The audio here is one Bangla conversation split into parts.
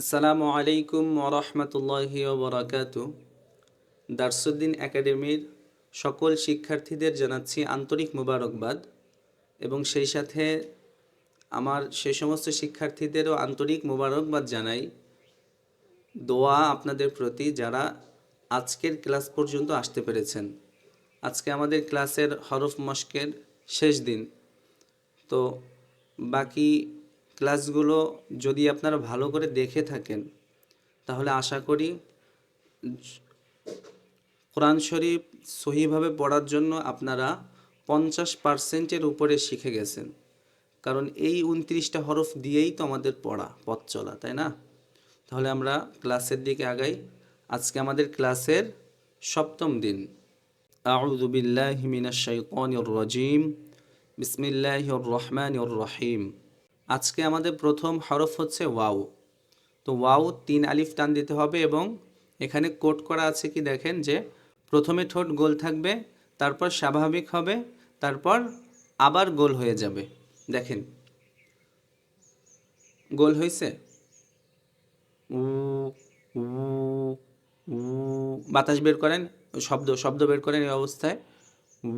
আসসালামু আলাইকুম ওরহমতুল্লাহি ওবরাকাত। দার্সুদ্দিন একাডেমির সকল শিক্ষার্থীদের জানাচ্ছি আন্তরিক মুবারকবাদ এবং সেই সাথে আমার সেই সমস্ত শিক্ষার্থীদেরও আন্তরিক মুবারকবাদ জানাই। দোয়া আপনাদের প্রতি যারা আজকের ক্লাস পর্যন্ত আসতে পেরেছেন। আজকে আমাদের ক্লাসের হরফ মস্কের শেষ দিন। তো বাকি ক্লাসগুলো যদি আপনারা ভালো করে দেখে থাকেন, তাহলে আশা করি কোরআন শরীফ সহিভাবে পড়ার জন্য আপনারা পঞ্চাশ পার্সেন্টের উপরে শিখে গেছেন। কারণ এই উনত্রিশটা হরফ দিয়েই তো আমাদের পড়া, পথ চলা, তাই না? তাহলে আমরা ক্লাসের দিকে আগাই। আজকে আমাদের ক্লাসের সপ্তম দিন। আউযু বিল্লাহি মিনাশ শাইতানির রাজিম। বিসমিল্লাহির রহমানির রহিম। আজকে আমাদের প্রথম হরফ হচ্ছে ওয়াও। তো ওয়াও তিন আলিফ টান দিতে হবে এবং এখানে কোট করা আছে কি দেখেন যে প্রথমে ঠোঁট গোল থাকবে, তারপর স্বাভাবিক হবে, তারপর আবার গোল হয়ে যাবে। দেখেন। গোল হয়েছে উ উ, বাতাস বের করেন, শব্দ শব্দ বের করেন এই অবস্থায়। উ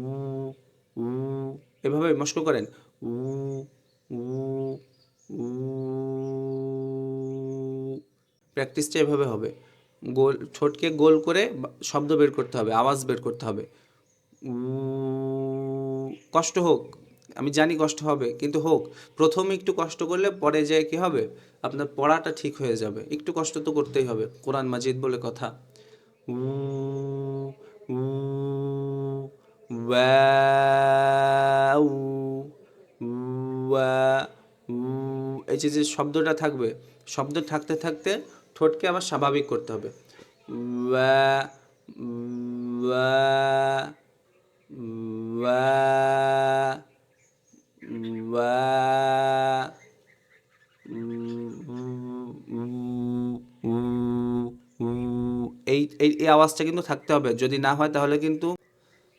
উ, এভাবে মস্ক করেন। উ উ প্র্যাকটিসটা এভাবে হবে। গোল, ঠোঁটকে গোল করে শব্দ বের করতে হবে, আওয়াজ বের করতে হবে। কষ্ট হোক, আমি জানি কষ্ট হবে, কিন্তু হোক, প্রথমে একটু কষ্ট করলে পরে যেয়ে কি হবে? আপনার পড়াটা ঠিক হয়ে যাবে। একটু কষ্ট তো করতেই হবে, কোরআন মাজিদ বলে কথা। উ এই যে যে শব্দটা থাকবে, শব্দ থাকতে থাকতে ঠোঁটকে আবার স্বাভাবিক করতে হবে। এই এই আওয়াজটা কিন্তু থাকতে হবে। যদি না হয় তাহলে কিন্তু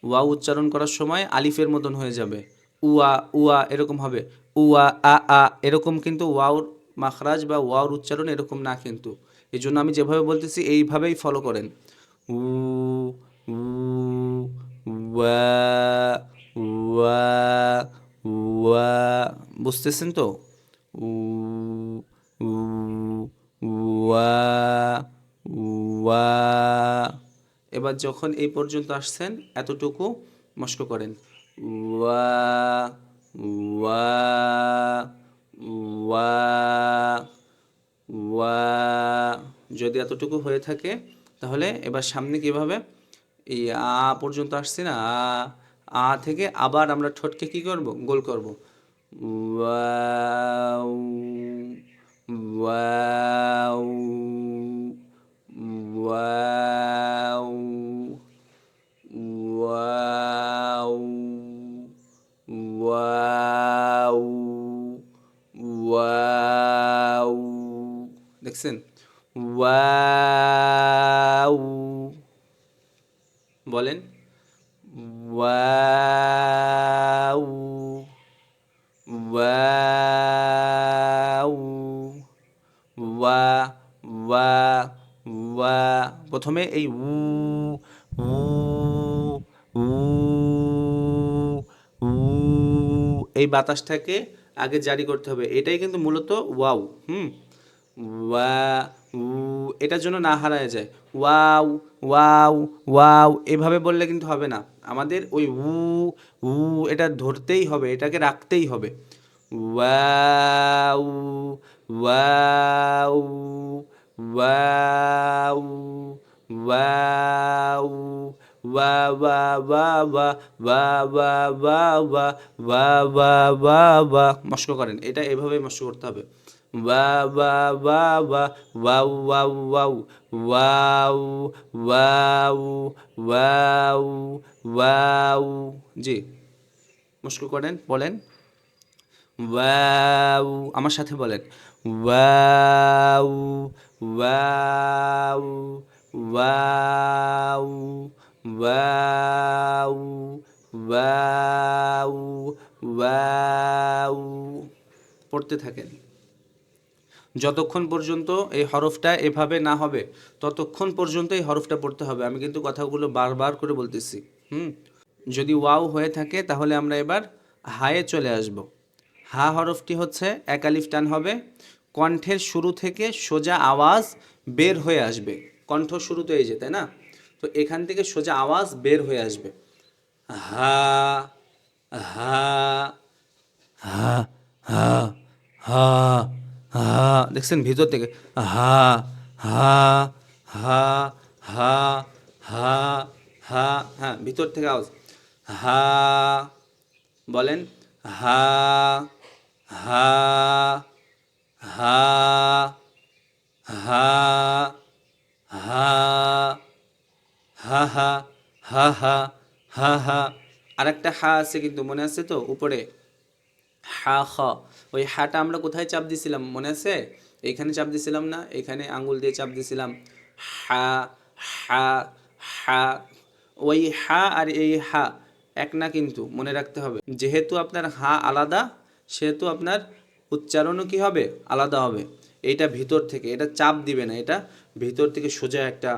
ওয়া উচ্চারণ করার সময় আলিফের মতন হয়ে যাবে। উয়া উয়া এরকম হবে। উয়া, আ আ এরকম কিন্তু ওয়াওর মাখরাজ বা ওয়াওর উচ্চারণ এরকম না কিন্তু। এই জন্য আমি যেভাবে বলতেছি এইভাবেই ফলো করেন। উ ওয়া বুঝতেছেন তো? উ ওয়া ওয়া এবার যখন এই পর্যন্ত আসছেন, এতটুকু মস্ক করেন। যদি এতটুকু হয়ে থাকে, তাহলে এবার সামনে কীভাবে? এই আ পর্যন্ত আসছে না, আ থেকে আবার আমরা ঠোঁটকে কি করব? গোল করব। Wow wow wow wow wow wow দেখছেন ওয়াও বলেন ওয়াও ওয়াও ওয়া ওয়া ওয়া প্রথমে এই উ উ এই বাতাসটাকে আগে জারি করতে হবে। এটাই কিন্তু মূলত ওয়াও, হুম? ওয়া এটার জন্য না হারায় যায়। ওয়াও ওয়াও ওয়াও, এভাবে বললে কিন্তু হবে না। আমাদের ওই উ উ, এটা ধরতেই হবে, এটাকে রাখতেই হবে। ওয়াও ওয়াও ওয়াও ওয়াও মস্ক করেন এটা এভাবে মস্ক করতে হবে ওয়া ওয়া ওয়া ওয়া wow wow wow wow wow wow জি মস্ক করেন বলেন ওয়াও আমার সাথে বলেন wow wow wow wow wow wow পড়তে থাকেন। যতক্ষণ পর্যন্ত এই হরফটা এভাবে না হবে, ততক্ষণ পর্যন্ত এই হরফটা পড়তে হবে। আমি কিন্তু কথাগুলো বারবার করে বলতেছি, হুম? যদি ওয়াও হয়ে থাকে, তাহলে আমরা এবার হায়ে চলে আসব। হা হরফটি হচ্ছে একালিফ টান হবে। কণ্ঠের শুরু থেকে সোজা আওয়াজ বের হয়ে আসবে। কণ্ঠ শুরু তো এই যে, তাই না? তো এখান থেকে সোজা আওয়াজ বের হয়ে আসবে হা হা হা হা হা হা দেখছেন ভিতর থেকে হা হা হা হা হা হা হ্যাঁ ভিতর থেকে আওয়াজ হা বলেন হা হা হা হা হা হা হা হা হা হা হা। আর একটা হা আছে কিন্তু, মনে আছে তো, উপরে? হা, খ। ওই হাটা আমরা কোথায় চাপ দিছিলাম, মনে আছে? এইখানে চাপ দিছিলাম না এখানে আঙ্গুল দিয়ে চাপ দিছিলাম। হা হা হা। ওই হা আর এই হা, এক না কিন্তু, মনে রাখতে হবে। যেহেতু আপনার হা আলাদা, সেহেতু আপনার উচ্চারণও কি হবে? আলাদা হবে। এটা ভিতর থেকে, এটা চাপ দিবে না, এটা ভিতর থেকে সোজা একটা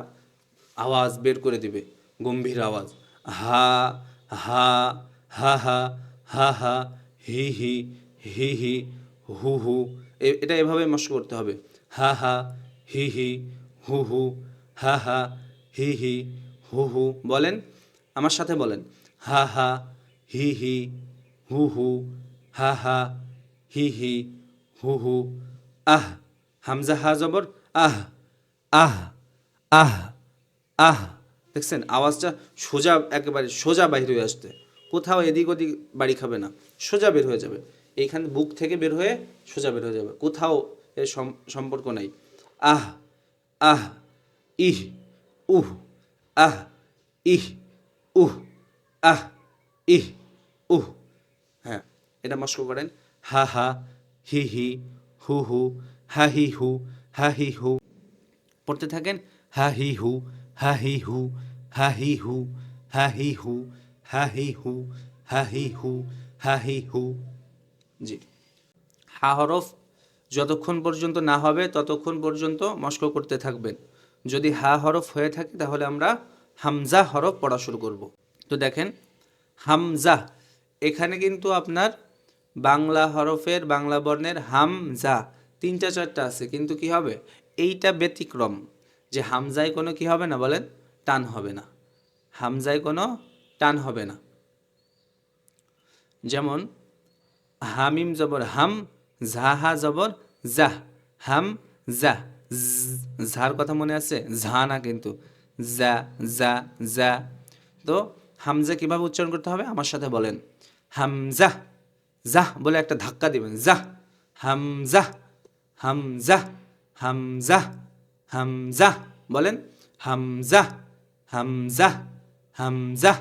আওয়াজ বের করে দিবে, গম্ভীর আওয়াজ। হা হা হা হা হা হা, হি হি হি হি, হু হু। এটা এভাবে মস্ক করতে হবে। হা হা, হি হি, হু হু, হা হা, হি হি, হু হু। বলেন? আমার সাথে বলেন। হা হা, হি হি, হু হু, হা হা, হি হি, হু হু। আহ, হামজা হা জবর। আহ আহ আহ। আহ, দেখছেন, আওয়াজটা সোজা, একেবারে সোজা বাইর হয়ে আসতে কোথাও এদিক ওদিক বাড়ি খাবে না, সোজা বের হয়ে যাবে। এইখানে বুক থেকে বের হয়ে সোজা বের হয়ে যাবে। কোথাও এর সম- সম্পর্ক নাই। আহ আহ, ইহ, উহ, আহ, ইহ, উহ, আহ, ইহ, উহ। হ্যাঁ এটা মস্ক করেন। হা হা, হি হি, হু হু, হা, হি, হু, হা, হি, হু। পড়তে থাকেন, হা, হি, হু হা হি হু হা হি হু হা হি হু হা হি হু হা হি হু হা হি হু জি। হা হরফ যতক্ষণ পর্যন্ত না হবে, ততক্ষণ পর্যন্ত মস্ক করতে থাকবেন। যদি হা হরফ হয়ে থাকে, তাহলে আমরা হামজা হরফ পড়া শুরু করব। তো দেখেন, হামজা, এখানে কিন্তু আপনার বাংলা হরফের, বাংলা বর্ণের হামজা তিনটা, চারটা আছে, কিন্তু কি হবে? এইটা ব্যতিক্রম। যে হামজায় কোনো কি হবে না বলেন? টান হবে না। হামজায় কোনো টান হবে না। যেমন, হামিম জবর হাম, ঝাহা জবর জাহ, হাম জাহ ঝার কথা মনে আছে? ঝা না কিন্তু। জা জা জা। তো হামজা কীভাবে উচ্চারণ করতে হবে? আমার সাথে বলেন। হামজা, জাহ বলে একটা ধাক্কা দিবেন। জাহ, হামজা হামজা হামজা। হামজা, বলেন, হামজা হামজা হামজা,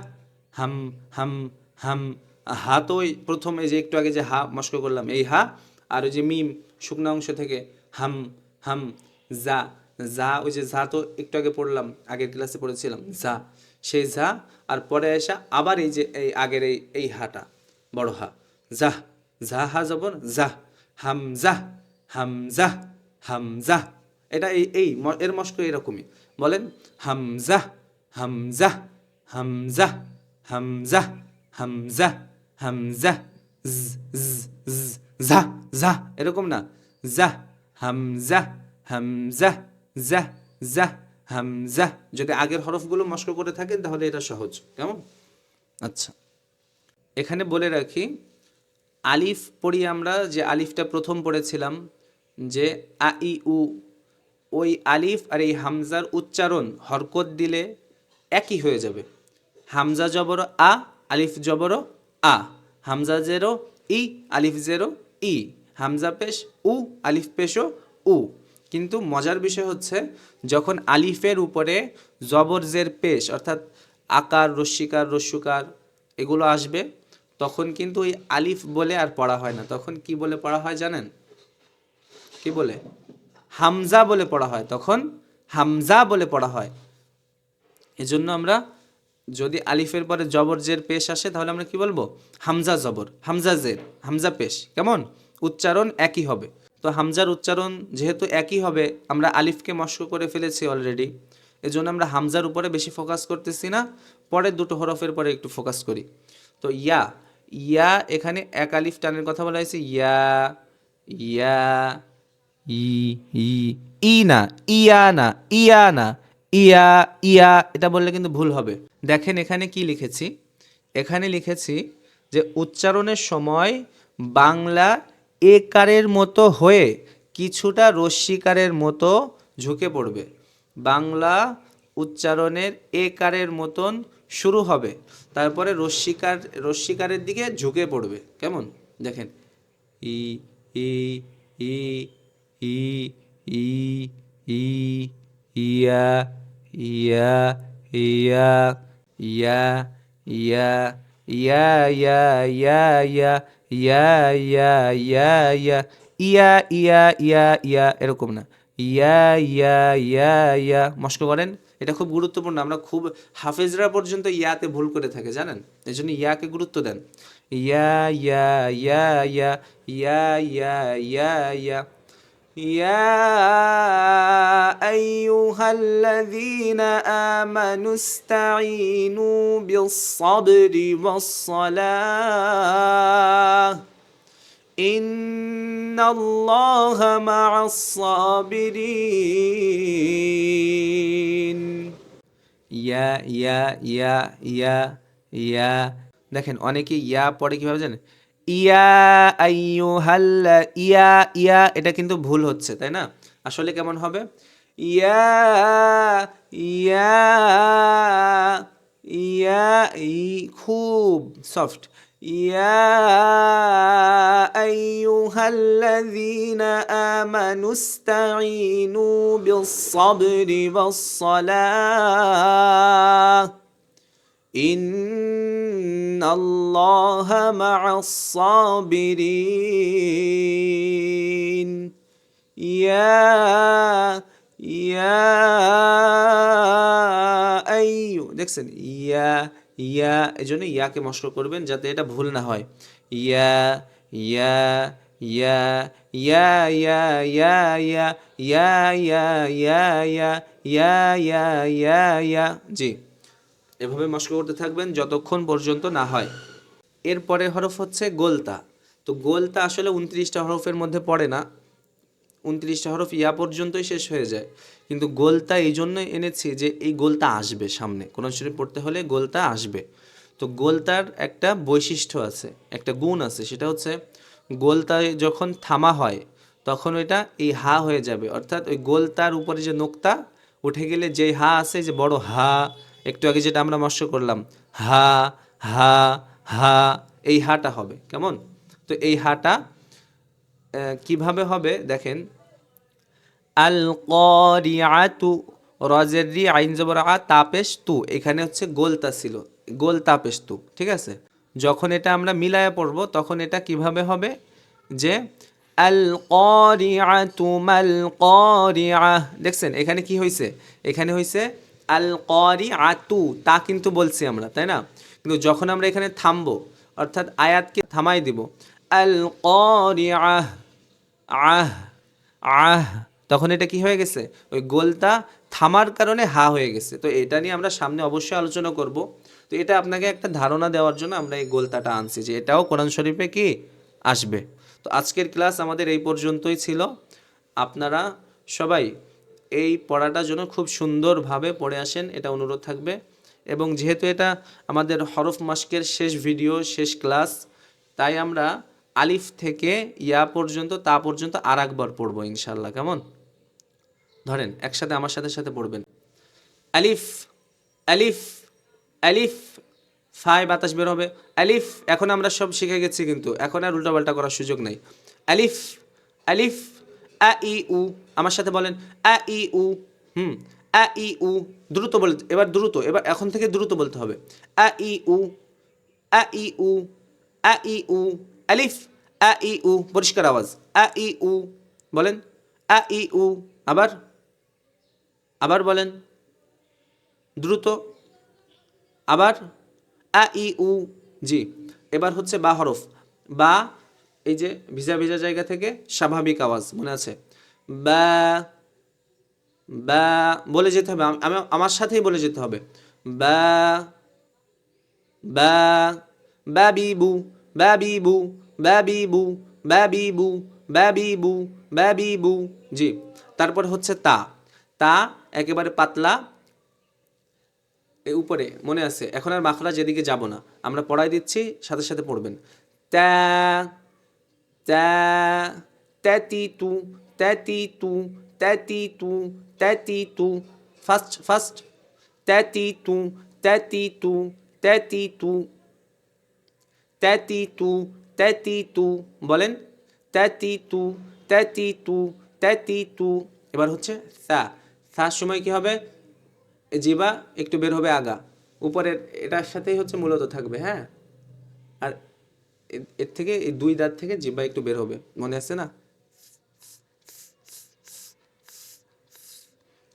হাম হাম হাম হা তো ওই প্রথম যে একটু আগে যে হা মস্ক করলাম, এই হা, আর ওই যে মিম শুকনো অংশ থেকে হাম হাম যা যা ওই যে যা তো একটু আগে পড়লাম, আগের ক্লাসে পড়েছিলাম যা সেই যা আর পরে আসা আবার এই যে এই আগের এই এই হাটা, বড় হা জাহ যা হা জবর জাহ হাম জাহ হাম জাহ হাম জাহ এটা এই এই এর মস্ক এরকমই। বলেন, হামজা হামজা হামজা হামজা হামজা হামজা, জ জ জ, জা জা, এরকম না। জা, হামজা হামজা, জা জা, হামজা। যদি আগের হরফগুলো মস্ক করে থাকেন, তাহলে এটা সহজ। কেমন? আচ্ছা। এখানে বলে রাখি, আলিফ পড়ি আমরা যে আলিফটা প্রথম পড়েছিলাম, যে আ, ই, উ ওই আলিফ আর এই হামজার উচ্চারণ হরকত দিলে একই হয়ে যাবে। হামজা জবর আ, আলিফ জবর আ। হামজা জেরো ই, আলিফ জেরো ই। হামজা পেশ উ, আলিফ পেশও উ। কিন্তু মজার বিষয় হচ্ছে, যখন আলিফের উপরে জবর জের পেশ, অর্থাৎ আকার রস্যিকার রস্যুকার এগুলো আসবে, তখন কিন্তু ওই আলিফ বলে আর পড়া হয় না। তখন কি বলে পড়া হয় জানেন? কি বলে? হামজা বলে পড়া হয়, তখন হামজা বলে পড়া হয়। এজন্য আমরা যদি আলিফের পরে জবর জের পেশ আসে, তাহলে আমরা কি বলব? হামজা জবর, হামজা জের, হামজা পেশ, কেমন? উচ্চারণ একই হবে। তো হামজার উচ্চারণ যেহেতু একই হবে, আমরা আলিফকে মস্ক করে ফেলেছি অলরেডি এজন্য আমরা হামজার উপরে বেশি ফোকাস করতেছি না, পরে দুটো হরফের পরে একটু ফোকাস করি। তো ইয়া ইয়া এখানে এক আলিফ টানের কথা বলা হয়েছে, ইয়া ইয়া ই ই ই না ইয়া না ইয়া না ইয়া ইয়া এটা বললে কিন্তু ভুল হবে। দেখেন এখানে কি লিখেছি? এখানে লিখেছি যে উচ্চারণের সময় বাংলা একারের মতো হয়ে কিছুটা রস্যিকারের মতো ঝুঁকে পড়বে। বাংলা উচ্চারণের একারের মতন শুরু হবে, তারপরে রস্যিকার রস্যিকারের দিকে ঝুঁকে পড়বে। কেমন? দেখেন। ই ই ই ই ই ই ইয়া ইয়া ইয়া ইয়া ইয়া ইয়া ইয়া ইয়া ইয়া ইয়া ইয়া ইয়া ইয়া ইয়া ইয়া ইয়া ইয়া এরকম না ইয়া ইয়া ইয়া ইয়া মস্ক করেন এটা খুব গুরুত্বপূর্ণ আমরা খুব হাফেজরা পর্যন্ত ইয়াতে ভুল করে থাকে জানেন এই জন্য ইয়াকে গুরুত্ব দেন ইয়া ইয়া ইয়া ইয়া ইয়া ইয়া ইয়া ইয়া يا أيها الذين آمنوا استعينوا بالصبر والصلاة. إن الله مع الصابرين. يا يا يا يا يا. দেখেন অনেকে ইয়া পড়ে কিভাবে জানেন ইয়া আইয়ু হাল্লা ইয়া ইয়া, এটা কিন্তু ভুল হচ্ছে, তাই না? আসলে কেমন হবে? ইয়া ইয়া ইয়া, ই, খুব সফট। ইয়া আইয়ুহাল্লাযীনা আমানু ইসতাঈনু বিস-সাবরি ওয়াস-সালাহ। إن الله مع الصابرين يا يا أيو দেখছেন ইয়া ইয়া এই জন্য ইয়াকে মস্ক করবেন যাতে এটা ভুল না হয় ইয়া ইয়া ইয়া ইয়া ইয়া ইয়া ইয়া ইয়া ইয়া ইয়া ইয়া ইয়া ইয়া ইয়া ইয়া জি এভাবে মস্ক করতে থাকবেন যতক্ষণ পর্যন্ত না হয়। এরপরে হরফ হচ্ছে গোলতা। তো গোলতা আসলে উনত্রিশটা হরফের মধ্যে পড়ে না। উনত্রিশটা হরফ ইয়া পর্যন্তই শেষ হয়ে যায়। কিন্তু গোলতা এই জন্যই এনেছি যে এই গোলতা আসবে সামনে। কোরআন শরীফ পড়তে হলে গোলতা আসবে। তো গোলতার একটা বৈশিষ্ট্য আছে, একটা গুণ আছে, সেটা হচ্ছে গোলতায় যখন থামা হয়, তখন ওইটা এই হা হয়ে যাবে। অর্থাৎ ওই গোলতার উপরে যে নোক্তা, উঠে গেলে যেই হা আছে, যে বড় হা একটু আগে যেটা আমরা মস্য করলাম, হা হা হা, এই হাটা হবে, কেমন? তো এই হাটা কীভাবে হবে? দেখেন আল করিয়াতু রজের রি আইন জবর আ তাপেশ তু এখানে হচ্ছে গোলতা ছিল গোল তাপেশ তু ঠিক আছে? যখন এটা আমরা মিলায়া পড়ব, তখন এটা কীভাবে হবে? যে আল করিয়াতু মাল করিয়া দেখছেন? এখানে কি হয়েছে এখানে হয়েছে আল করিয়াতু তা কিন্তু বলছি আমরা, তাই না? কিন্তু যখন আমরা এখানে থামবো, অর্থাৎ আয়াতকে থামাই দিব আল করিয়া আহ আহ তখন এটা কি হয়ে গেছে? ওই গোলটা থামার কারণে হা হয়ে গেছে। তো এটা নিয়ে আমরা সামনে অবশ্যই আলোচনা করব। তো এটা আপনাকে একটা ধারণা দেওয়ার জন্য আমরা এই গোলতাটা আনছি যে এটাও কোরআন শরীফে কি আসবে। তো আজকের ক্লাস আমাদের এই পর্যন্তই ছিল। আপনারা সবাই এই পড়াটা যেন খুব সুন্দরভাবে পড়ে আসেন, এটা অনুরোধ থাকবে। এবং যেহেতু এটা আমাদের হরফ মাস্কের শেষ ভিডিও, শেষ ক্লাস, তাই আমরা আলিফ থেকে ইয়া পর্যন্ত, তা পর্যন্ত আর একবার পড়ব ইনশাল্লাহ কেমন? ধরেন, একসাথে আমার সাথে সাথে পড়বেন। আলিফ আলিফ আলিফ, ফাই, বাতাস বের হবে। আলিফ, এখন আমরা সব শিখে গেছি কিন্তু, এখন আর উল্টাপাল্টা করার সুযোগ নাই। আলিফ আলিফ উ আমার সাথে বলেন উ হুম উ দ্রুত বলে এবার দ্রুত এবার এখন থেকে দ্রুত বলতে হবে উ উ উ আলিফ উ পরিষ্কার আওয়াজ উ বলেন উ আবার আবার বলেন দ্রুত আবার আ ই উ জি এবার হচ্ছে বা হরফ বা এই যে ভিজা ভিজা জায়গা থেকে স্বাভাবিক আওয়াজ মনে আছে। বা বা, বলে যেতে হবে। আমি আমার সাথেই বলে যেতে হবে। বা বা বাবিবু বাবিবু বাবিবু বাবিবু বাবিবু বাবিবু জি। তারপর হচ্ছে তা। তা একেবারে পাতলা উপরে, মনে আছে। এখন আর মাখরা যেদিকে যাব না। আমরা পড়াই দিচ্ছি, সাথে সাথে পড়বেন। তা ফার্স্ট ফার্স্ট তাতি তু তাতি তু তাতি তু তাতি তু তাতি তু বলেন তু তাতি তু এবার হচ্ছে সা সার সময় কি হবে জিবা একটু বের হবে আগা উপরের এটার সাথেই হচ্ছে মূলত থাকবে হ্যাঁ এর থেকে এই দুই দাঁত থেকে জিব্বা একটু বের হবে। মনে আছে না?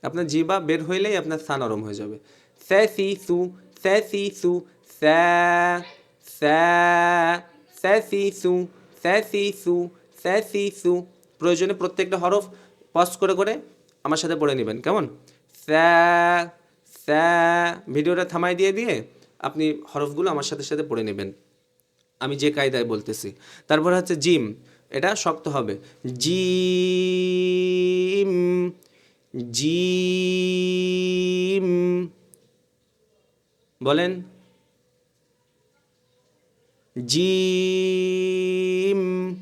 আপনার জিবা বের হইলেই আপনার সা নরম হয়ে যাবে। স্যা সি স্যা সি স্যা স্যা স্যা সি স্যা সু প্রয়োজনে প্রত্যেকটা হরফ পজ করে করে আমার সাথে পড়ে নেবেন। কেমন? স্যা স্যা ভিডিওটা থামাই দিয়ে দিয়ে আপনি হরফগুলো আমার সাথে সাথে পড়ে নেবেন। আমি যে কায়দায় বলতেছি। তারপর হচ্ছে জিম, এটা শক্ত হবে। জিম জিম। বলেন। জিম।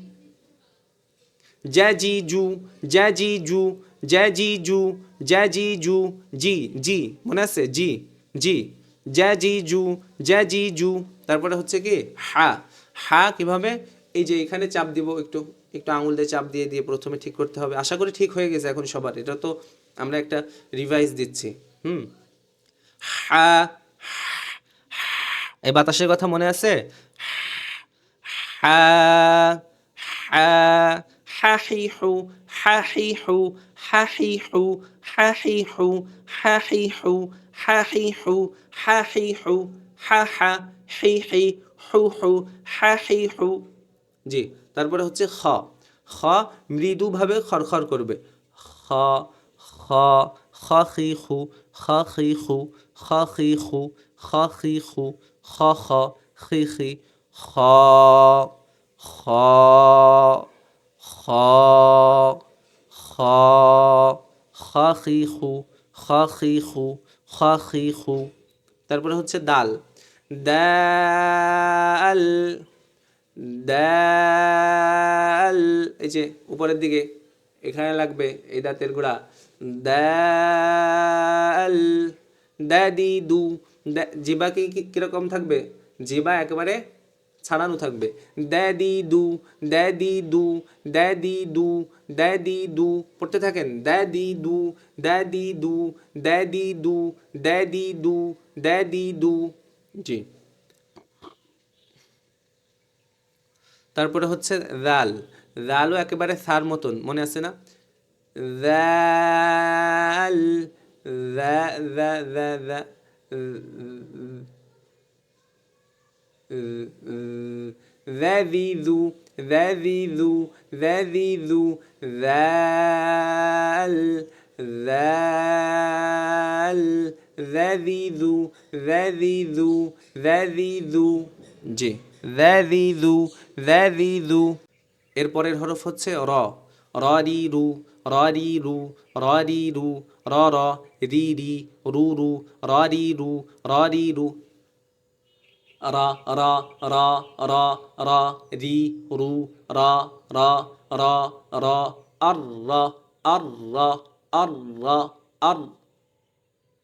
জ্যাজিজু জি জু জ্যাজিজু জি জি জু, জয় জি জু, জি জি, মনে আছে? জি জি। জয় জি জু, জয় জি জু, তারপরে হচ্ছে কি? হা। হা কীভাবে? এই যে এখানে চাপ দিব, একটু একটু আঙুল দিয়ে চাপ দিয়ে দিয়ে প্রথমে ঠিক করতে হবে। আশা করি ঠিক হয়ে গেছে এখন সবার। এটা তো আমরা একটা রিভাইজ দিচ্ছি। হুম? হা, এই বাতাসের কথা মনে আছে? হা হা হাহিহু হাহিহু হাহিহু হাহিহু হাহিহু হাহিহু হাহিহু হা হা, হু হু হাহিহু জি, তারপরে হচ্ছে খ। খ মৃদুভাবে খরখর করবে। খ খ খ খি খু খ খি খু খ খি খু খ খি খু খ খ খি খি খ খ খ খ খ খি খু খ খি খু খ খি খু তারপরে হচ্ছে দাল। দাল দাল এই যে উপরের দিকে এখানে লাগবে এই দাঁতের গোড়া দাল দাদি দু জিবা কি কীরকম থাকবে জিবা একেবারে ছাড়ানো থাকবে দাদি দু দাদি দু দাদি দু দাদি দু পড়তে থাকেন দাদি দু দাদি দু দাদি দু দাদি দু দাদি দু জি তারপরে হচ্ছে রাল রালও একেবারে সার মতন মনে আছে না রাল রা রা রা রা ذذذ ذذذ ذذذ ذال ذال ذذذ ذذذ ذذذ জি ذذذ ذذذ এরপরের হরফ হচ্ছে র র রি রু র রি রু র রি রু র র রি রি রু রু র রি রু র রি রু ra ra ra ra ra ri ru ra ra ra ra ar ra ar ra ar ra ar দেখছেন আর রা আর রা আর রা আর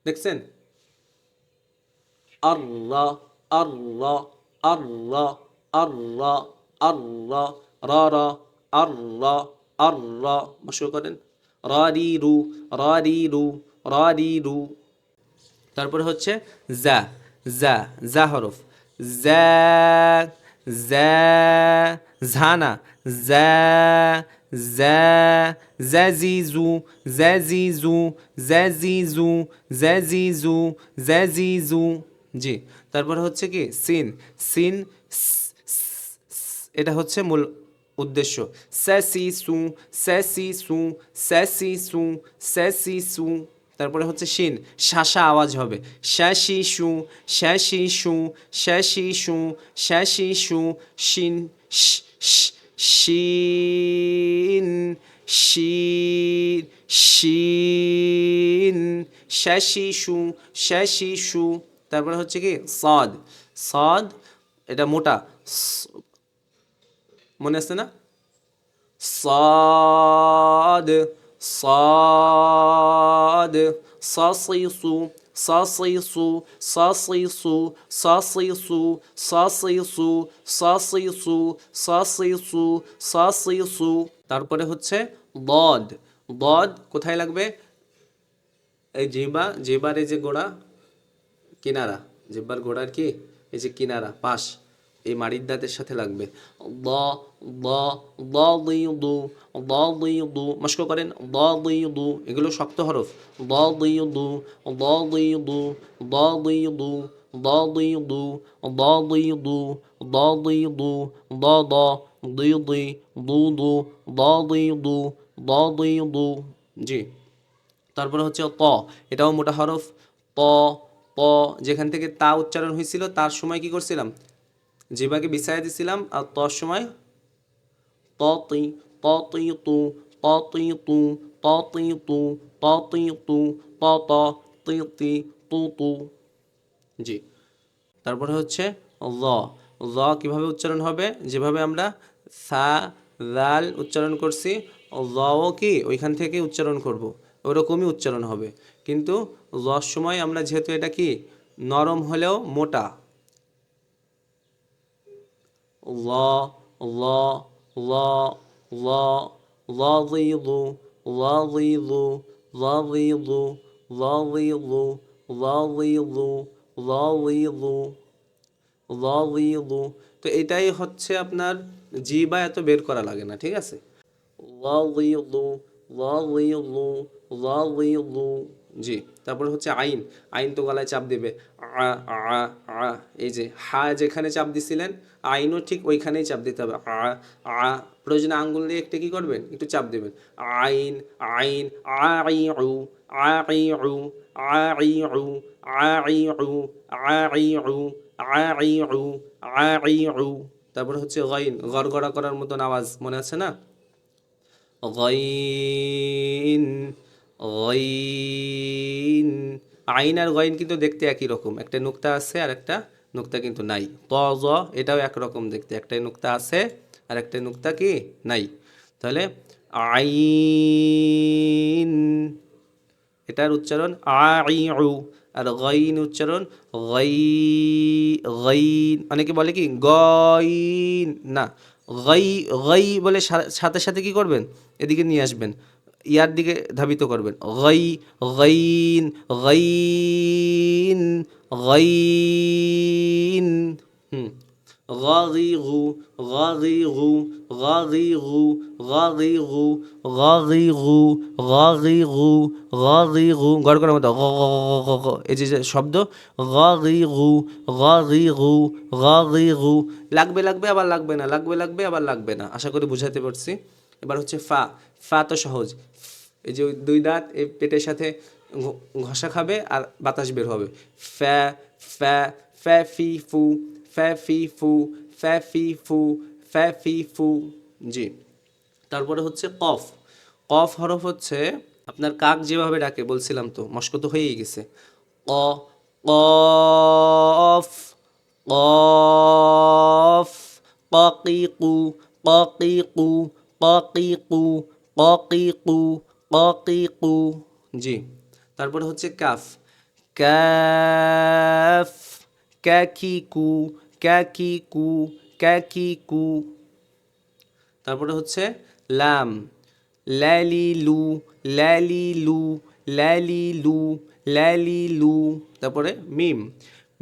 রা আর রা রা রা আর রা আর রা মশুর করেন রা, রি, রু, রা, রি, রু। তারপরে হচ্ছে জা জা জা হরফ। জা জা ঝানা। জা জা জাজিজু জাজিজু জাজিজু জাজিজু জাজিজু জি তারপর হচ্ছে কি? সিন সিন স- স- স- এটা হচ্ছে মূল উদ্দেশ্য। স্যাসি সু স্যাসি সু স্যাসি সু স্যাসি সু তারপরে হচ্ছে শিন শাসা আওয়াজ হবে। শ্যাসি সু শ্যাসি সু শ্যাসি সু শ্যাসি সু। শিন শ, শিন শিন শিন। শাশিশু শাশিশু তারপরে হচ্ছে কি? সদ। সদ, এটা মোটা। মনে আসছে না? সদ সদ। সসিসু sassy su, sassy su, sassy su, sassy su, sassy su, sassy su, sassy su তারপরে হচ্ছে দদ দদ কোথায় লাগবে এই জিবা জিবার এই যে গোড়া কিনারা জিব্বার গোড়ার কি এই যে কিনারা পাশ এই মাড়ির দাঁতের সাথে লাগবে মস্ক করেন এগুলো শক্ত হরফ দ জি তারপরে হচ্ছে ত এটাও মোটা হরফ প ত যেখান থেকে তা উচ্চারণ হয়েছিল তার সময় কি করছিলাম জিবাকে বিছাই দিছিলাম আর তর সময় ত তি ত তি তু ত তি তু ত তি তু ত তি তু জি। তারপরে হচ্ছে ল ল কীভাবে উচ্চারণ হবে? যেভাবে আমরা সা লাল উচ্চারণ করছি লও কি? ওইখান থেকে উচ্চারণ করব। ওরকমই উচ্চারণ হবে। কিন্তু লর সময় আমরা যেহেতু এটা কি? নরম হলেও মোটা। ла, ла, ла, ла, лалилу, лалилу, лалилу, лалилу, лалилу, лалилу, লু তো এটাই হচ্ছে আপনার জি বা এত বের করা লাগে না ঠিক আছে লু লু লু লু জি তারপরে হচ্ছে আইন আইন তো গলায় চাপ দেবে। আ আ আ এই যে হা যেখানে চাপ দিছিলেন, আইনও ঠিক ওইখানেই চাপ দিতে হবে। আ আ, প্রয়োজনে আঙ্গুল দিয়ে একটা কি করবেন? একটু চাপ দেবেন। আইন আইন আই উ আই উ আই উ আই উ আই উ আই উ আই উ তারপরে হচ্ছে গাইন, গড়গড়া করার মতন আওয়াজ মনে আছে না? গইন গইন। আইন আর গইন কিন্তু দেখতে একই রকম। একটা নুক্তা আছে আর একটা নুক্তা কিন্তু নাই। ত, জ, এটাও একরকম দেখতে। একটা নুক্তা আছে আর একটা নুক্তা কি? নাই। তাহলে আইন, এটার উচ্চারণ আইউ আর গাইন উচ্চারণ গাই, গাইন। অনেকে বলে কি? গইন। না, গাই গাই বলে সাথে সাথে কি করবেন? এদিকে নিয়ে আসবেন। ইয়ার দিকে ধাবিত করবেন গাই গাইন গাইন গাইন হুম غاغيغ غاغيغ غاغيغ غاغيغ غاغيغ غاغيغ غاغيغ গড় করার মতো গ গ গ গ গ। এই যে যে শব্দ غاغيغ غاغيغ غاغيغ লাগবে লাগবে আবার লাগবে না লাগবে লাগবে আবার লাগবে না আশা করি বুঝাতে পারছি এবার হচ্ছে ফা ফা তো সহজ। এই যে দুই দাঁত, এই পেটের সাথে ঘষা খাবে আর বাতাস বের হবে। ফ্যা ফ্যা ফ্যা, ফি, ফু, ফ্যা, ফি, ফু, ফ্যা, ফি, ফু, ফ্যা, ফি, ফু, জি। তারপরে হচ্ছে কফ। কফ হরফ হচ্ছে, আপনার কাক যেভাবে ডাকে, বলছিলাম তো, মস্ক তো হয়েই গেছে। ক, কফ কফ, কাকিকু কাকিকু কাকিকু কাকিকু কাকিকু জি। তারপরে হচ্ছে কাফ। কাফ ক্যাকিকু ক্যাকিকু ক্যাকিকু তারপরে হচ্ছে লাম। ল্যালিলু ল্যালিলু ল্যালিলু ল্যালিলু তারপরে মিম।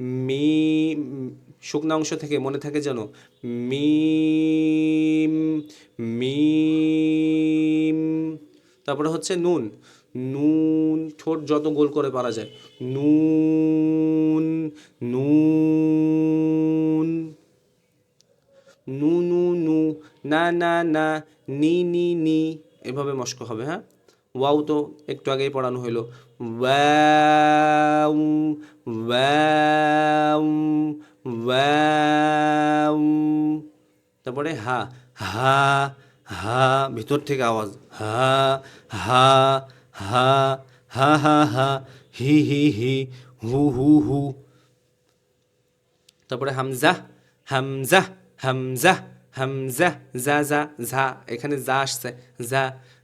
মিম শুকনা অংশ থেকে মনে থাকে যেন মিম মিম তারপরে হচ্ছে নুন। নুন ঠোঁট যত গোল করে পারা যায়। নুন নুন, নু নু নু, না না না, নি নি নি, এভাবে মস্ক হবে হ্যাঁ? ওয়াও তো একটু আগেই পড়ানো হলো ওয়াও ওয়াও ওয়াও। তারপরে হা হা হা, ভিতর থেকে আওয়াজ, হা হা হা হা হা হা, হি হি হি, হু হু হু। তারপরে হামজা হামজা হামজা হামজা যা যা ঝা, এখানে যা আসছে যা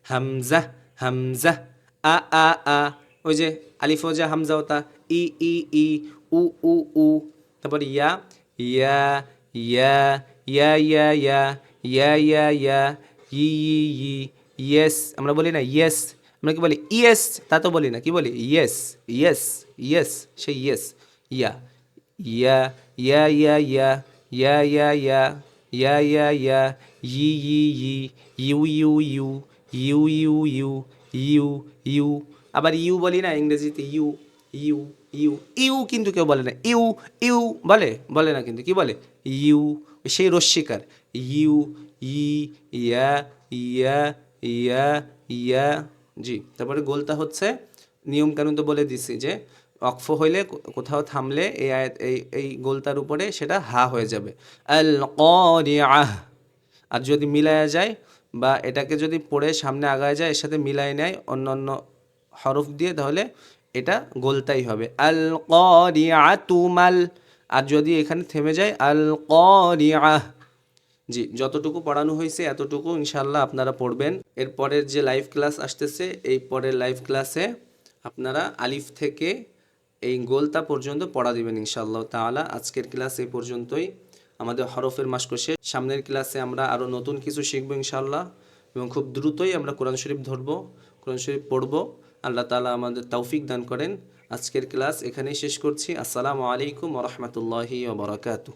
হামজা হামজা, আ আ আ। ওই যে আলিফোজা হামজা ওতা ই ই ই উ উ উ তারপর ইয়া ইয়া ইয়া ইয়া ইয়া ইয়া ইয়া ইয়া ইয়া ই ই ই ইয়েস আমরা বলি না ইয়েস আমরা কি বলি ইয়েস তা তো বলি না কি বলি ইয়েস ইয়েস ইয়েস সেই ইয়েস ইয়া ইয়া ইয়া ইয়া ইয়া ইয়া ইয়া ইয়া ইয়া ইয়া ইয়া ই ই ই you you you you you you you you আবার ইউ বলি না, ইংরেজিতে ইউ ইউ ইউ ইউ কিন্তু কেউ বলে না। ইউ ইউ বলে বলে না কিন্তু, কি বলে? ইউ, সেই রস্বীকার ইউ, ই, ইয়া ইয়া ইয়া ইয়া, জি। তারপরে গোলটা হচ্ছে নিয়ম কানুন তো বলে দিছি যে অক্ফ হইলে কোথাও থামলে এই এই এই গোলতার উপরে সেটা হা হয়ে যাবে। আল করিআহ। আর যদি মিলায়া যায় বা এটাকে যদি পড়ে সামনে আগায় যায়, এর সাথে মিলাই নেয় অন্য অন্য হরফ দিয়ে তাহলে এটা গোলতাই হবে। আল করিআতুমাল আর যদি এখানে থেমে যায় আল করিআহ জি, যতটুকু পড়ানো হয়েছে এতটুকু ইনশাল্লাহ আপনারা পড়বেন। এরপরের যে লাইভ ক্লাস আসতেছে, এই পরের লাইভ ক্লাসে আপনারা আলিফ থেকে এই গোলতা পর্যন্ত পড়া দিবেন ইনশাআল্লাহ তাআলা। আজকের ক্লাস এই পর্যন্তই। আমাদের হরফের মাসকোষে সামনের ক্লাসে আমরা আরও নতুন কিছু শিখব ইনশাল্লাহ এবং খুব দ্রুতই আমরা কোরআন শরীফ ধরবো, কোরআন শরীফ পড়ব। আল্লাহ তালা আমাদের তৌফিক দান করেন। আজকের ক্লাস এখানেই শেষ করছি। আসসালামু আলাইকুম ওরহমতুল্লাহি ওবরাকাতুহ